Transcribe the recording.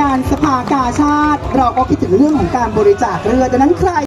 งานสภากาชาติ เราก็คิดถึงเรื่องของการบริจาคเรือดังนั้นใคร